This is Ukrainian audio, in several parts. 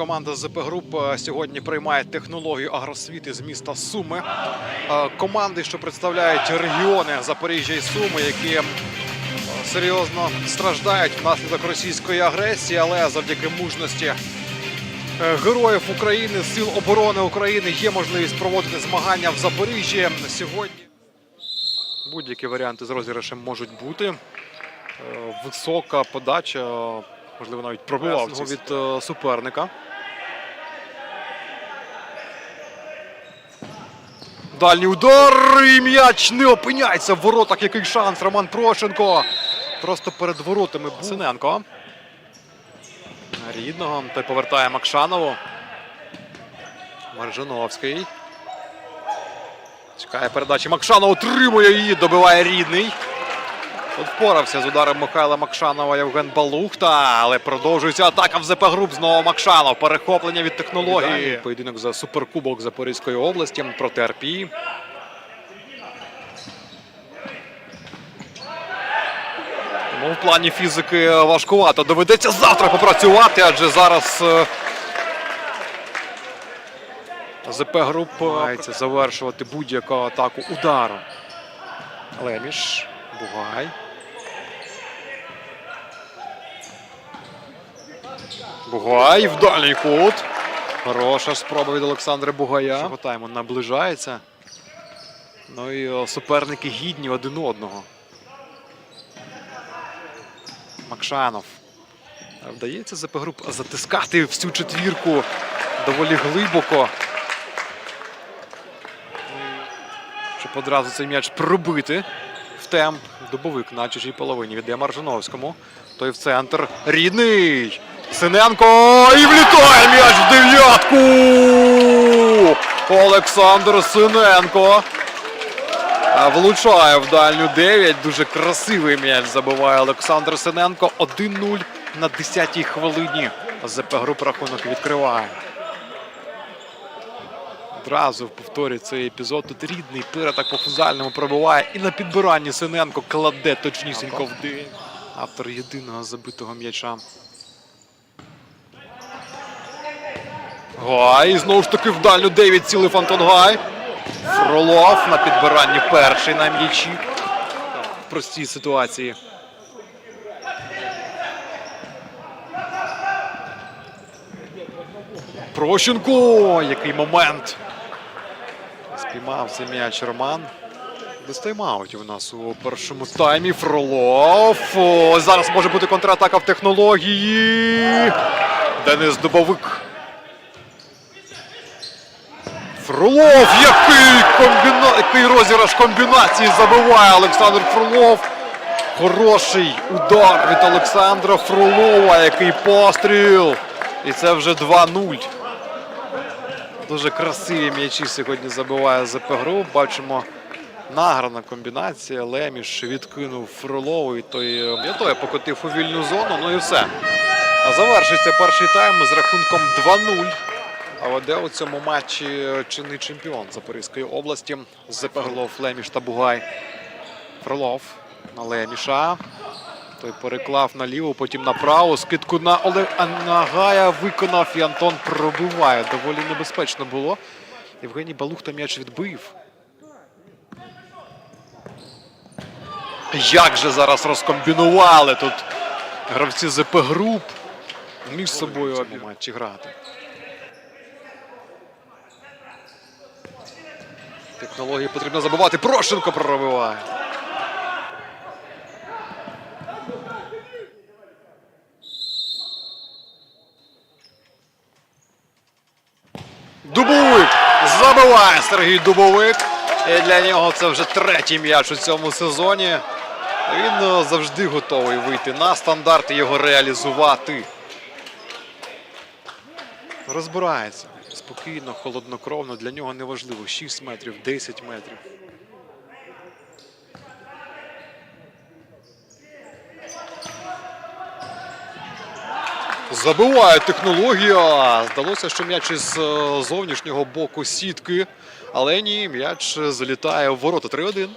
команда ЗП Груп сьогодні приймає технологію агросвіти з міста Суми. Е, Команди, що представляють регіони Запоріжжя і Суми, які е, серйозно страждають внаслідок російської агресії, але завдяки мужності е, героїв України, сил оборони України є можливість проводити змагання в Запоріжжі сьогодні. Будь-які варіанти з розіграшем можуть бути. Висока подача, можливо, навіть пробивав від суперника. Дальній удар і м'яч не опиняється в воротах. Який шанс Роман Прошенко. Просто перед воротами був. Синенко. Рідного. Той повертає Макшанову. Маржановський. Чекає передачі. Макшанов отримує її, добиває рідний. Тут впорався з ударом Михайла Макшанова Євген Балухта, але продовжується атака в ЗП Груп. Знову Макшанов. Перехоплення від технології. Поєдинок за суперкубок Запорізької області проти РПІ. Тому в плані фізики важкувато. Доведеться завтра попрацювати, адже зараз е, ЗП груп намагається завершувати будь-яку атаку ударом. Леміш, Бугай. Бугай в дальній кут. Хороша спроба від Олександра Бугая. Цього наближається. Ну і суперники гідні один одного. Макшанов. Вдається ЗП груп затискати всю четвірку доволі глибоко. Щоб одразу цей м'яч пробити в темп. Дубовик на чужій половині віддає Маржановському. Той в центр. Рідний. Синенко. І влітає м'яч в дев'ятку. Олександр Синенко. Влучає в дальню 9. Дуже красивий м'яч забиває Олександр Синенко. 1-0 на 10-й хвилині. ЗП груп рахунок відкриває. Одразу повторює цей епізод. Тут рідний пира так по фузальному пробиває. І на підбиранні Синенко кладе точнісінько в день. Автор єдиного забитого м'яча. Гай. Знову ж таки в дальню 9 цілий Фантон Гай. Фролов на підбиранні перший на м'ячі. В простій ситуації. Прощенко! Який момент! Спіймав цей м'яч Роман. Без тайм-аутів у нас у першому таймі. Фролов. О, зараз може бути контратака в технології. Денис Дубовик. Фролов! Який, комбіна... Який розіграш комбінації забиває Олександр Фролов. Хороший удар від Олександра Фролова. Який постріл. І це вже 2-0. Дуже красиві м'ячі сьогодні забиває ЗП гру. Бачимо награна комбінація. Леміш відкинув Фролову і той м'ятоє покотив у вільну зону. Ну і все. А завершується перший тайм з рахунком 2-0. А веде у цьому матчі чинний чемпіон Запорізької області. ЗП Грлов, Леміш та Бугай. Фролов на Леміша. Той переклав наліво, потім направо. Скидку на Олег Анагая виконав і Антон пробиває. Доволі небезпечно було. Євгеній Балухта м'яч відбив. Як же зараз розкомбінували тут гравці ЗП груп між собою обі матчі грати. Технології потрібно забувати. Прошенко проробиває. Дубовик забиває Сергій Дубовик. І для нього це вже третій м'яч у цьому сезоні. Він е, завжди готовий вийти на стандарт і його реалізувати. Розбирається спокійно, холоднокровно. Для нього не важливо 6 метрів, 10 метрів. Забиває технологія. Здалося, що м'яч із е, зовнішнього боку сітки. Але ні, м'яч залітає в ворота 3-1.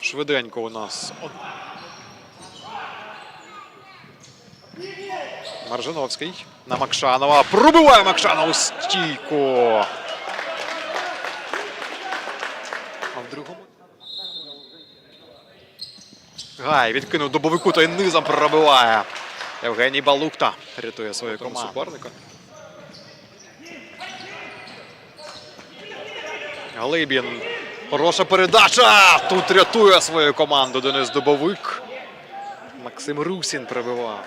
Швиденько у нас. Маржиновський на Макшанова. Пробиває Макшанов у стійку. А в другому. Гай відкинув добовику та й низом пробиває. Євгеній Балухта рятує свою команду суперника. Глибін. Хороша передача. Тут рятує свою команду Денис Дубовик. Максим Русін пробивав.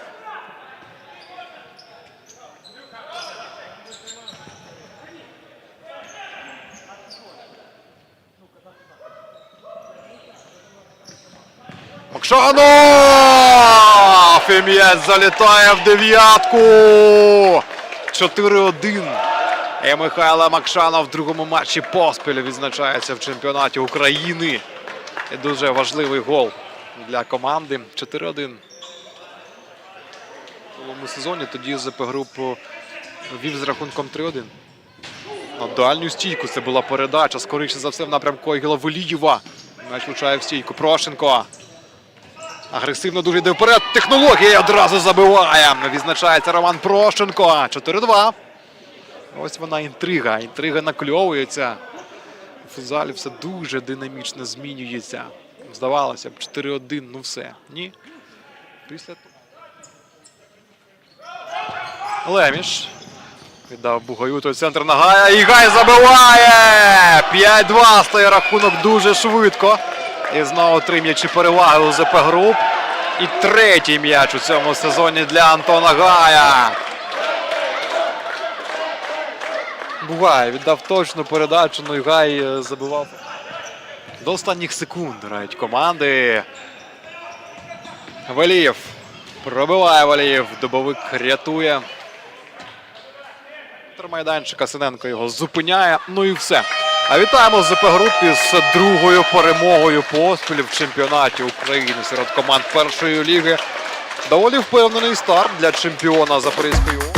Макшанов! І залітає в дев'ятку. 4-1. І Михайло Макшанов в другому матчі поспіль відзначається в чемпіонаті України. І дуже важливий гол для команди. 4-1. В новому сезоні тоді ЗП групу вів з рахунком 3-1. На дальню стійку це була передача. Скоріше за все в напрямку Ігіла Велієва. М'яч влучає в стійку. Прошенко. Агресивно дуже йде вперед. Технологія одразу забиває. Відзначається Роман Прошенко. 4-2. Ось вона інтрига. Інтрига накльовується. У футзалі все дуже динамічно змінюється. Здавалося б, 4-1, ну все. Ні. Після Леміш. Віддав Бугаю, той центр нагая. І Гай забиває! 5-2 стає рахунок дуже швидко. І знову три м'ячі переваги у ЗП груп. І третій м'яч у цьому сезоні для Антона Гая. Бугай віддав точну передачу, ну і Гай е, забивав. До останніх секунд грають команди. Валієв. Пробиває Валієв. Добовик рятує. Майданчика Синенко його зупиняє. Ну і все. А вітаємо ЗП групі з другою перемогою поспіль в чемпіонаті України серед команд першої ліги. Доволі впевнений старт для чемпіона Запорізької.